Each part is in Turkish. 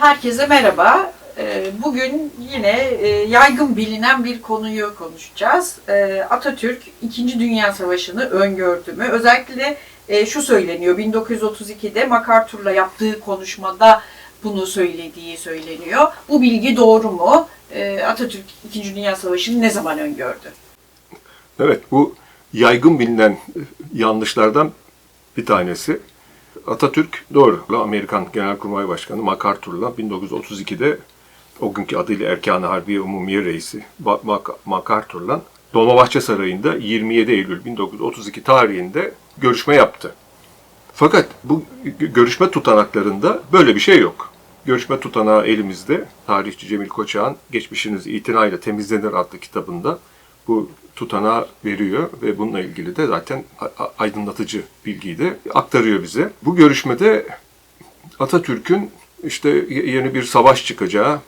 Herkese merhaba. Ee, Bugün yine e, yaygın bilinen bir konuyu konuşacağız. Ee, Atatürk 2. Dünya Savaşı'nı öngördü mü? Özellikle e, şu söyleniyor. 1932'de MacArthur'la yaptığı konuşmada bunu söylediği söyleniyor. Bu bilgi doğru mu? Ee, Atatürk 2. Dünya Savaşı'nı ne zaman öngördü? Evet, bu yaygın bilinen yanlışlardan bir tanesi. Atatürk doğru, Amerikan Genelkurmay Başkanı MacArthur'la 1932'de o günkü adıyla Erkan-ı Harbiye Umumiye Reisi MacArthur'la Dolmabahçe Sarayı'nda 27 Eylül 1932 tarihinde görüşme yaptı. Fakat bu gö- görüşme tutanaklarında böyle bir şey yok. Görüşme tutanağı elimizde. Tarihçi Cemil Koçak'ın Geçmişiniz İtinayla Temizlenir adlı kitabında bu tutanağı veriyor ve bununla ilgili de zaten aydınlatıcı bilgiyi de aktarıyor bize. Bu görüşmede Atatürk'ün işte yeni bir savaş çıkacağı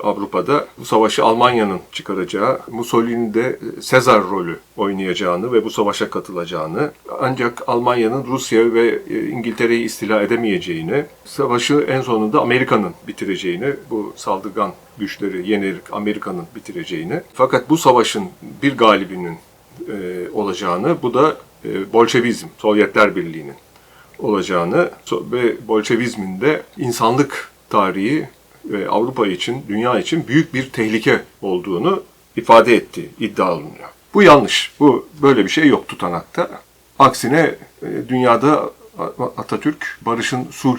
Avrupa'da, bu savaşı Almanya'nın çıkaracağı, Mussolini'nin de Sezar rolü oynayacağını ve bu savaşa katılacağını, ancak Almanya'nın Rusya ve e, İngiltere'yi istila edemeyeceğini, savaşı en sonunda Amerika'nın bitireceğini, bu saldırgan güçleri yenerek Amerika'nın bitireceğini, fakat bu savaşın bir galibinin e, olacağını, bu da e, Bolşevizm, Sovyetler Birliği'nin olacağını ve Bolşevizmin de insanlık tarihi ve Avrupa için, dünya için büyük bir tehlike olduğunu ifade etti, iddia alınıyor. Bu yanlış. Bu böyle bir şey yok tutanakta. Aksine e, dünyada Atatürk barışın sulh,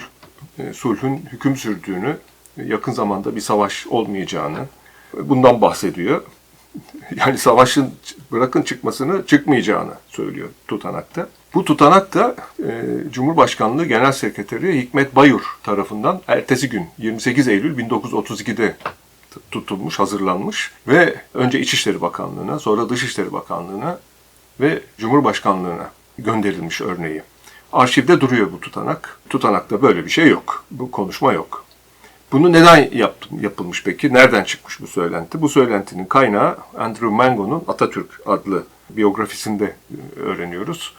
e, sulhün hüküm sürdüğünü, yakın zamanda bir savaş olmayacağını bundan bahsediyor. Yani savaşın bırakın çıkmasını çıkmayacağını söylüyor tutanakta. Bu tutanak da e, Cumhurbaşkanlığı Genel Sekreteri Hikmet Bayur tarafından ertesi gün 28 Eylül 1932'de t- tutulmuş, hazırlanmış ve önce İçişleri Bakanlığı'na, sonra Dışişleri Bakanlığı'na ve Cumhurbaşkanlığı'na gönderilmiş örneği. Arşivde duruyor bu tutanak. Tutanakta böyle bir şey yok. Bu konuşma yok. Bunu neden yaptı, yapılmış peki? Nereden çıkmış bu söylenti? Bu söylentinin kaynağı Andrew Mango'nun Atatürk adlı biyografisinde e, öğreniyoruz.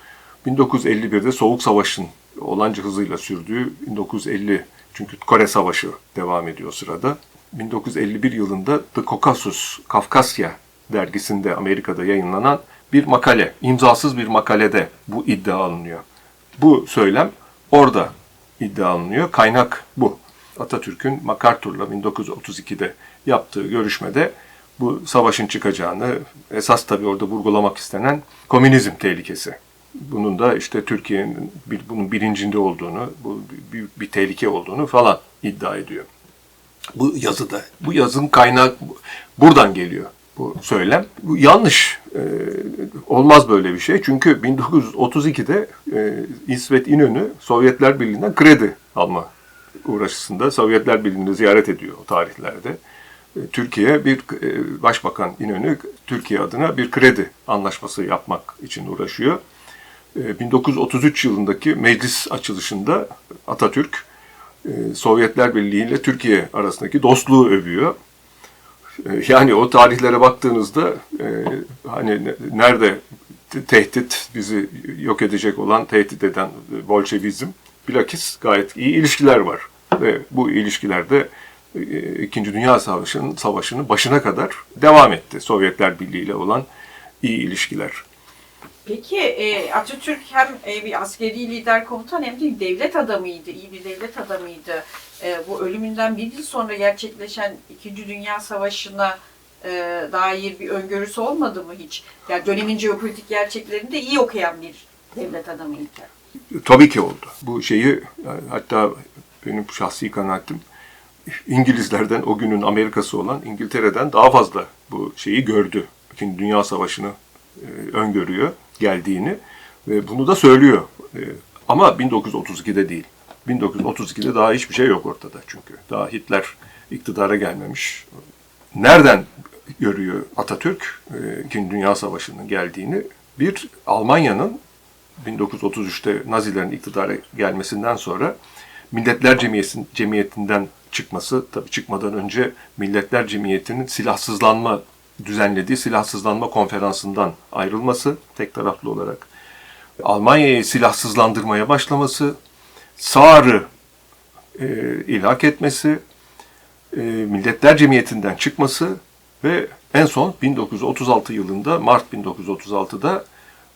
1951'de Soğuk Savaş'ın olanca hızıyla sürdüğü 1950 çünkü Kore Savaşı devam ediyor sırada. 1951 yılında The Caucasus, Kafkasya dergisinde Amerika'da yayınlanan bir makale, imzasız bir makalede bu iddia alınıyor. Bu söylem orada iddia alınıyor. Kaynak bu. Atatürk'ün MacArthur'la 1932'de yaptığı görüşmede bu savaşın çıkacağını, esas tabii orada vurgulamak istenen komünizm tehlikesi. Bunun da işte Türkiye'nin bunun bilincinde olduğunu, bu büyük bir tehlike olduğunu falan iddia ediyor. Bu yazıda. Bu yazın kaynağı buradan geliyor bu söylem. Bu yanlış. Ee, olmaz böyle bir şey. Çünkü 1932'de e, İsmet İnönü Sovyetler Birliği'nden kredi alma uğraşısında Sovyetler Birliği'ni ziyaret ediyor o tarihlerde. E, Türkiye bir e, Başbakan İnönü Türkiye adına bir kredi anlaşması yapmak için uğraşıyor. E, 1933 yılındaki meclis açılışında Atatürk e, Sovyetler Birliği ile Türkiye arasındaki dostluğu övüyor. E, Yani o tarihlere baktığınızda e, hani ne- nerede te- tehdit bizi yok edecek olan tehdit eden e, Bolşevizm bilakis gayet iyi ilişkiler var ve bu ilişkilerde e, İkinci Dünya Savaşı'nın savaşının başına kadar devam etti Sovyetler Birliği ile olan iyi ilişkiler. Peki e, Atatürk hem e, bir askeri lider komutan hem de devlet adamıydı, iyi bir devlet adamıydı. E, bu ölümünden bir yıl sonra gerçekleşen İkinci Dünya Savaşı'na dair bir öngörüsü olmadı mı hiç? Yani dönemin jeopolitik gerçeklerini de iyi okuyan bir devlet adamıydı. Tabii ki oldu. Bu şeyi hatta benim şahsi kanaatim İngilizlerden o günün Amerikası olan İngiltere'den daha fazla bu şeyi gördü. İkinci Dünya Savaşı'nı öngörüyor geldiğini ve bunu da söylüyor. E, ama 1932'de değil. 1932'de daha hiçbir şey yok ortada çünkü. Daha Hitler iktidara gelmemiş. Nereden görüyor Atatürk e, İkinci Dünya Savaşı'nın geldiğini? Bir Almanya'nın 1933'te Nazilerin iktidara gelmesinden sonra Milletler Cemiyeti'nden çıkması, tabii çıkmadan önce Milletler Cemiyeti'nin silahsızlanma düzenlediği silahsızlanma konferansından ayrılması tek taraflı olarak, Almanya'yı silahsızlandırmaya başlaması, Saar'ı e, ilhak etmesi, e, Milletler Cemiyeti'nden çıkması ve en son 1936 yılında Mart 1936'da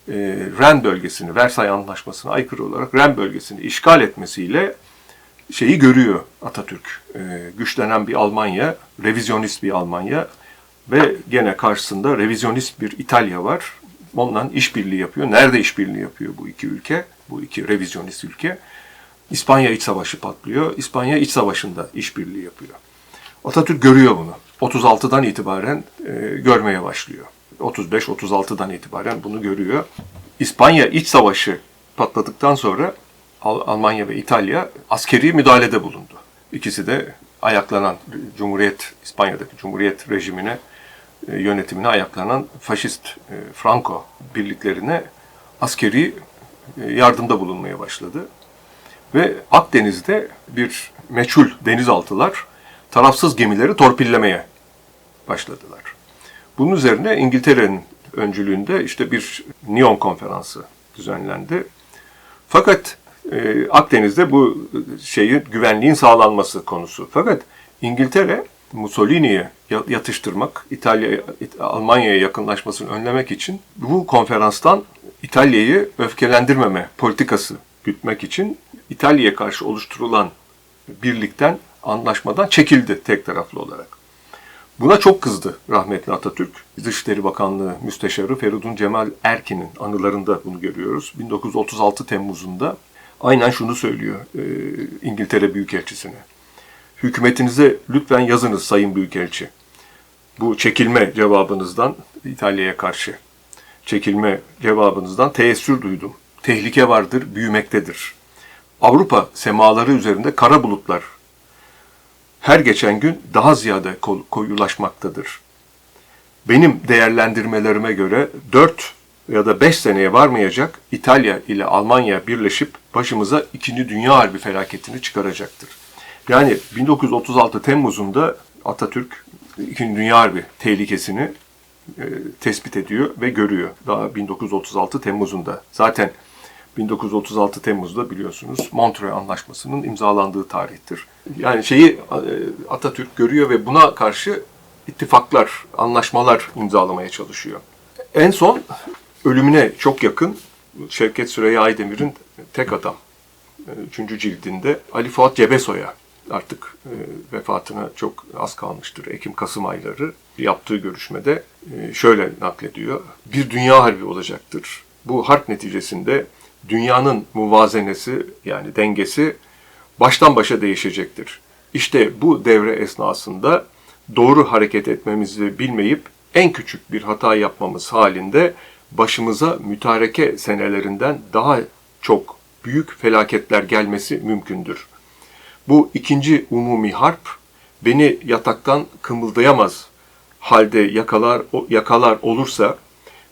e, Ren bölgesini, Versay Anlaşması'na aykırı olarak Ren bölgesini işgal etmesiyle şeyi görüyor Atatürk. E, güçlenen bir Almanya, revizyonist bir Almanya ve gene karşısında revizyonist bir İtalya var. Ondan işbirliği yapıyor. Nerede işbirliği yapıyor bu iki ülke? Bu iki revizyonist ülke. İspanya İç Savaşı patlıyor. İspanya İç Savaşı'nda işbirliği yapıyor. Atatürk görüyor bunu. 36'dan itibaren e, görmeye başlıyor. 35-36'dan itibaren bunu görüyor. İspanya İç Savaşı patladıktan sonra Al- Almanya ve İtalya askeri müdahalede bulundu. İkisi de ayaklanan Cumhuriyet, İspanya'daki Cumhuriyet rejimine, yönetimine ayaklanan faşist e, Franco birliklerine askeri e, yardımda bulunmaya başladı. Ve Akdeniz'de bir meçhul denizaltılar tarafsız gemileri torpillemeye başladılar. Bunun üzerine İngiltere'nin öncülüğünde işte bir Nyon konferansı düzenlendi. Fakat e, Akdeniz'de bu şeyin güvenliğin sağlanması konusu. Fakat İngiltere Mussolini'ye ya- yatıştırmak, İtalya, İt- Almanya'ya yakınlaşmasını önlemek için bu konferanstan İtalya'yı öfkelendirmeme politikası gütmek için İtalya'ya karşı oluşturulan birlikten, anlaşmadan çekildi tek taraflı olarak. Buna çok kızdı rahmetli Atatürk. Dışişleri Bakanlığı Müsteşarı Feridun Cemal Erkin'in anılarında bunu görüyoruz. 1936 Temmuz'unda aynen şunu söylüyor e, İngiltere Büyükelçisi'ne. Hükümetinize lütfen yazınız Sayın Büyükelçi. Bu çekilme cevabınızdan İtalya'ya karşı çekilme cevabınızdan teessür duydum. Tehlike vardır, büyümektedir. Avrupa semaları üzerinde kara bulutlar her geçen gün daha ziyade ko- koyulaşmaktadır. Benim değerlendirmelerime göre 4 ya da 5 seneye varmayacak İtalya ile Almanya birleşip başımıza 2. Dünya Harbi felaketini çıkaracaktır. Yani 1936 Temmuz'unda Atatürk 2. Dünya Harbi tehlikesini e, tespit ediyor ve görüyor. Daha 1936 Temmuz'unda. Zaten 1936 Temmuz'da biliyorsunuz Montreux Anlaşması'nın imzalandığı tarihtir. Yani şeyi e, Atatürk görüyor ve buna karşı ittifaklar, anlaşmalar imzalamaya çalışıyor. En son ölümüne çok yakın Şevket Süreyya Aydemir'in Tek Adam 3. cildinde Ali Fuat Cebesoy'a artık e, vefatına çok az kalmıştır. Ekim-Kasım ayları yaptığı görüşmede e, şöyle naklediyor. Bir dünya harbi olacaktır. Bu harp neticesinde dünyanın muvazenesi yani dengesi baştan başa değişecektir. İşte bu devre esnasında doğru hareket etmemizi bilmeyip en küçük bir hata yapmamız halinde başımıza mütareke senelerinden daha çok büyük felaketler gelmesi mümkündür. Bu ikinci umumi harp beni yataktan kımıldayamaz halde yakalar yakalar olursa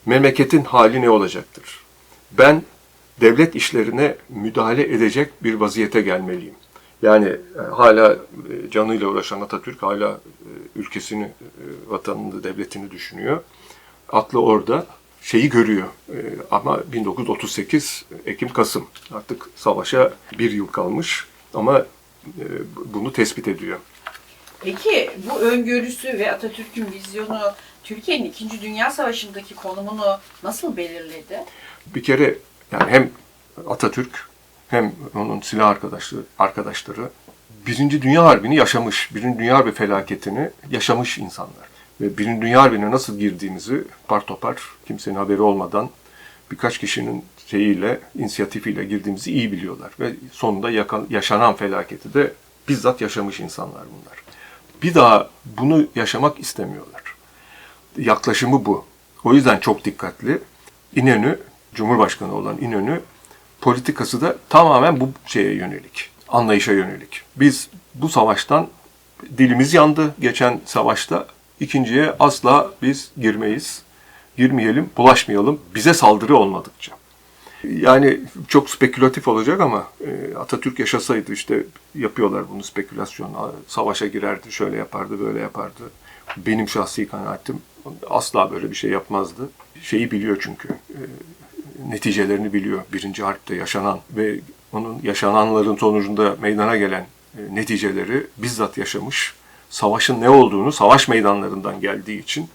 memleketin hali ne olacaktır? Ben devlet işlerine müdahale edecek bir vaziyete gelmeliyim. Yani e, hala e, canıyla uğraşan Atatürk hala e, ülkesini, vatanını, devletini düşünüyor. Aklı orada şeyi görüyor. Ama 1938 Ekim-Kasım artık savaşa bir yıl kalmış ama bunu tespit ediyor. Peki bu öngörüsü ve Atatürk'ün vizyonu Türkiye'nin 2. Dünya Savaşı'ndaki konumunu nasıl belirledi? Bir kere yani hem Atatürk hem onun silah arkadaşları, arkadaşları Birinci Dünya Harbi'ni yaşamış, Birinci Dünya Harbi felaketini yaşamış insanlar. Ve Birinci Dünya Harbi'ne nasıl girdiğimizi par topar kimsenin haberi olmadan birkaç kişinin şeyiyle, inisiyatifiyle girdiğimizi iyi biliyorlar. Ve sonunda yaka- yaşanan felaketi de bizzat yaşamış insanlar bunlar. Bir daha bunu yaşamak istemiyorlar. Yaklaşımı bu. O yüzden çok dikkatli. İnönü, Cumhurbaşkanı olan İnönü politikası da tamamen bu şeye yönelik, anlayışa yönelik. Biz bu savaştan dilimiz yandı geçen savaşta. İkinciye asla biz girmeyiz. Girmeyelim, bulaşmayalım. Bize saldırı olmadıkça. Yani çok spekülatif olacak ama e, Atatürk yaşasaydı işte yapıyorlar bunu spekülasyon. Savaşa girerdi, şöyle yapardı, böyle yapardı. Benim şahsi kanaatim asla böyle bir şey yapmazdı. Şeyi biliyor çünkü. e, neticelerini biliyor. Birinci harpte yaşanan ve onun yaşananların sonucunda meydana gelen e, neticeleri bizzat yaşamış, savaşın ne olduğunu savaş meydanlarından geldiği için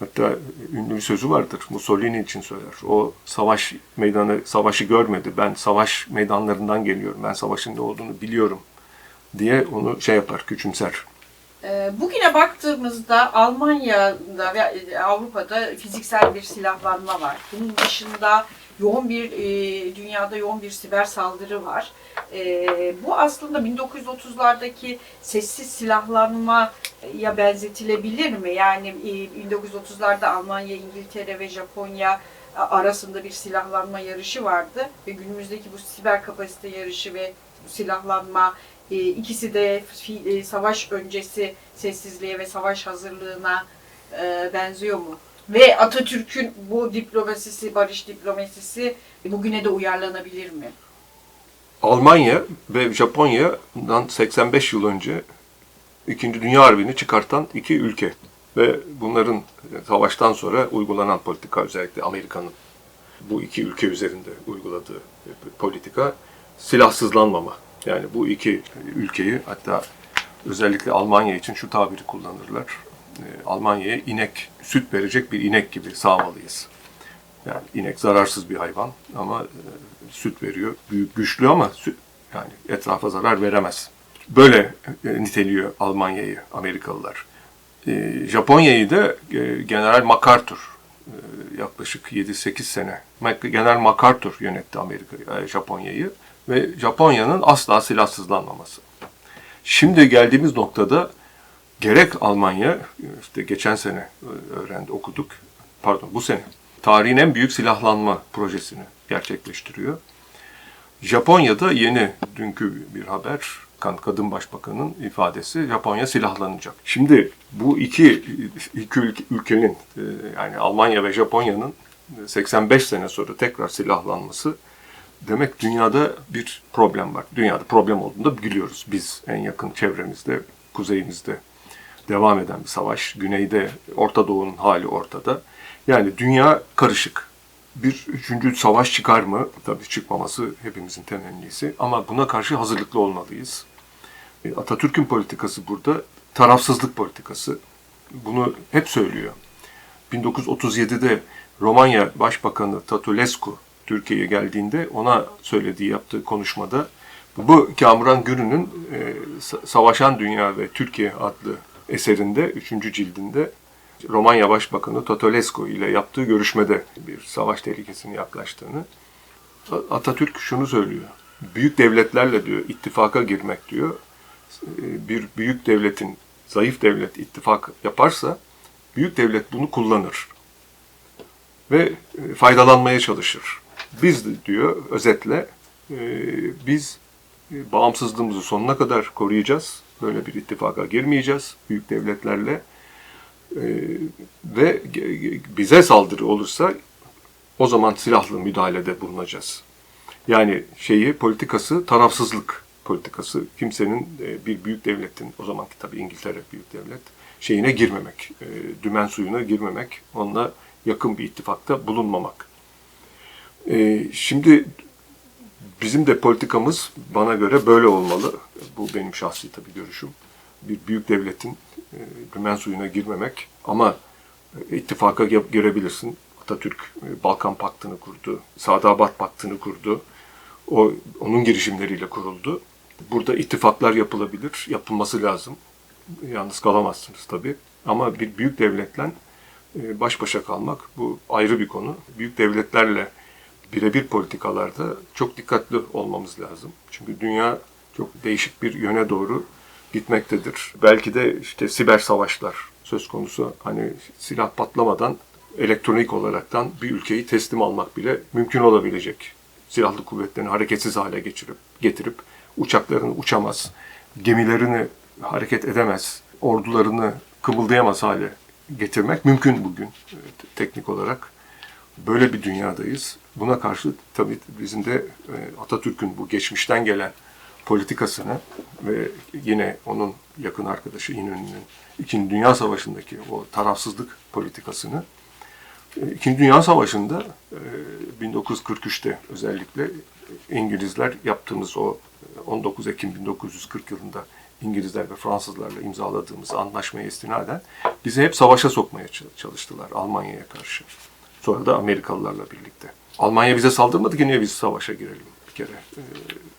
hatta ünlü bir sözü vardır. Mussolini için söyler. O savaş meydanı savaşı görmedi. Ben savaş meydanlarından geliyorum. Ben savaşın ne olduğunu biliyorum diye onu şey yapar, küçümser. Ee, Bugüne baktığımızda Almanya'da ve Avrupa'da fiziksel bir silahlanma var. Bunun dışında yoğun bir e, dünyada yoğun bir siber saldırı var. E, bu aslında 1930'lardaki sessiz silahlanmaya benzetilebilir mi? Yani e, 1930'larda Almanya, İngiltere ve Japonya arasında bir silahlanma yarışı vardı ve günümüzdeki bu siber kapasite yarışı ve silahlanma e, ikisi de e, savaş öncesi sessizliğe ve savaş hazırlığına e, benziyor mu? Ve Atatürk'ün bu diplomasisi, barış diplomasisi bugüne de uyarlanabilir mi? Almanya ve Japonya'dan 85 yıl önce İkinci Dünya Harbi'ni çıkartan iki ülke. Ve bunların savaştan sonra uygulanan politika özellikle Amerika'nın bu iki ülke üzerinde uyguladığı politika silahsızlanmama. Yani bu iki ülkeyi hatta özellikle Almanya için şu tabiri kullanırlar. Ee, Almanya'ya inek, süt verecek bir inek gibi sağmalıyız. Yani inek zararsız bir hayvan ama e, süt veriyor. Büyük, güçlü ama süt, yani etrafa zarar veremez. Böyle e, niteliyor Almanya'yı Amerikalılar. E, Japonya'yı da e, General MacArthur yaklaşık 7-8 sene General MacArthur yönetti Amerika, Japonya'yı ve Japonya'nın asla silahsızlanmaması. Şimdi geldiğimiz noktada gerek Almanya, işte geçen sene e, öğrendi, okuduk, pardon bu sene, tarihin en büyük silahlanma projesini gerçekleştiriyor. Japonya'da yeni, dünkü bir haber, kadın başbakanın ifadesi, Japonya silahlanacak. Şimdi bu iki, iki ülke- ülkenin, e, yani Almanya ve Japonya'nın 85 sene sonra tekrar silahlanması, demek dünyada bir problem var. Dünyada problem olduğunu da biliyoruz. Biz en yakın çevremizde, kuzeyimizde devam eden bir savaş. Güneyde Orta Doğu'nun hali ortada. Yani dünya karışık. Bir üçüncü savaş çıkar mı? Tabii çıkmaması hepimizin temennisi. Ama buna karşı hazırlıklı olmalıyız. E, Atatürk'ün politikası burada tarafsızlık politikası. Bunu hep söylüyor. 1937'de Romanya Başbakanı Tatulescu Türkiye'ye geldiğinde ona söylediği yaptığı konuşmada bu Kamuran Gürü'nün e, Sa- Savaşan Dünya ve Türkiye adlı eserinde 3. cildinde Romanya Başbakanı Tatulescu ile yaptığı görüşmede bir savaş tehlikesinin yaklaştığını Atatürk şunu söylüyor. Büyük devletlerle diyor ittifaka girmek diyor. e, Bir büyük devletin zayıf devlet ittifak yaparsa büyük devlet bunu kullanır ve e, faydalanmaya çalışır. Biz diyor özetle e, biz e, bağımsızlığımızı sonuna kadar koruyacağız. Böyle bir ittifaka girmeyeceğiz büyük devletlerle. E, ve bize saldırı olursa o zaman silahlı müdahalede bulunacağız. Yani şeyi politikası tarafsızlık politikası. Kimsenin bir büyük devletin o zamanki tabii İngiltere büyük devlet şeyine girmemek, dümen suyuna girmemek, onunla yakın bir ittifakta bulunmamak. E, şimdi bizim de politikamız bana göre böyle olmalı. Bu benim şahsi tabii görüşüm. Bir büyük devletin e, dümen suyuna girmemek ama e, ittifaka gi- girebilirsin. Atatürk e, Balkan Paktı'nı kurdu, Sadabat Paktı'nı kurdu. O onun girişimleriyle kuruldu. Burada ittifaklar yapılabilir, yapılması lazım. Yalnız kalamazsınız tabii. Ama bir büyük devletle baş başa kalmak bu ayrı bir konu. Büyük devletlerle birebir politikalarda çok dikkatli olmamız lazım. Çünkü dünya çok değişik bir yöne doğru gitmektedir. Belki de işte siber savaşlar söz konusu. Hani silah patlamadan elektronik olaraktan bir ülkeyi teslim almak bile mümkün olabilecek. Silahlı kuvvetlerini hareketsiz hale geçirip getirip uçaklarını uçamaz, gemilerini hareket edemez, ordularını kımıldayamaz hale getirmek mümkün bugün teknik olarak. Böyle bir dünyadayız. Buna karşı tabii bizim de e, Atatürk'ün bu geçmişten gelen politikasını ve yine onun yakın arkadaşı İnönü'nün İkinci Dünya Savaşı'ndaki o tarafsızlık politikasını e, İkinci Dünya Savaşı'nda e, 1943'te özellikle İngilizler yaptığımız o 19 Ekim 1940 yılında İngilizler ve Fransızlarla imzaladığımız anlaşmaya istinaden bizi hep savaşa sokmaya çalıştılar Almanya'ya karşı. Sonra da Amerikalılarla birlikte. Almanya bize saldırmadı ki niye biz savaşa girelim bir kere e,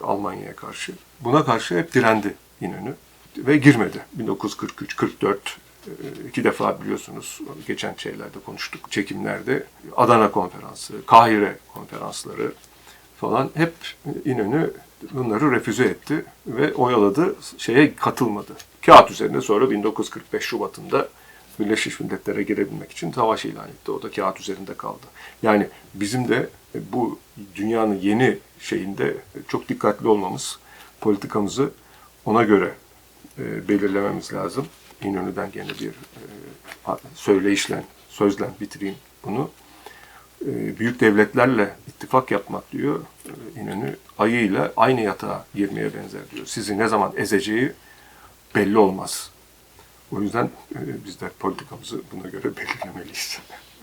Almanya'ya karşı. Buna karşı hep direndi İnönü ve girmedi. 1943, 44 e, iki defa biliyorsunuz geçen şeylerde konuştuk çekimlerde Adana konferansı, Kahire konferansları falan hep İnönü bunları refüze etti ve oyaladı, şeye katılmadı. Kağıt üzerinde sonra 1945 Şubat'ında Birleşmiş Milletler'e girebilmek için savaş ilan etti. O da kağıt üzerinde kaldı. Yani bizim de bu dünyanın yeni şeyinde çok dikkatli olmamız, politikamızı ona göre e, belirlememiz lazım. İnönü'den gene bir e, söyleyişle, sözle bitireyim bunu. E, büyük devletlerle ittifak yapmak diyor e, İnönü. Ayıyla aynı yatağa girmeye benzer diyor. Sizi ne zaman ezeceği belli olmaz. O yüzden e, biz de politikamızı buna göre belirlemeliyiz.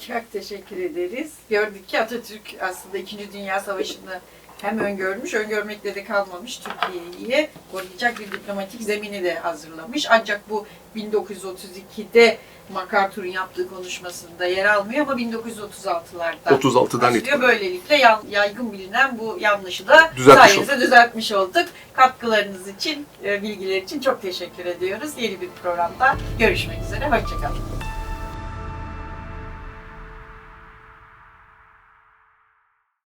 Çok teşekkür ederiz. Gördük ki Atatürk aslında İkinci Dünya Savaşı'nı hem öngörmüş, öngörmekle de kalmamış Türkiye'yi koruyacak bir diplomatik zemini de hazırlamış. Ancak bu 1932'de MacArthur'un yaptığı konuşmasında yer almıyor ama 1936'larda 36'dan başlıyor. itibaren. Böylelikle yan- yaygın bilinen bu yanlışı da Düzeltmiş sayenizde düzeltmiş olduk. Katkılarınız için, e, bilgiler için çok teşekkür ediyoruz. Yeni bir programda görüşmek üzere. Hoşçakalın.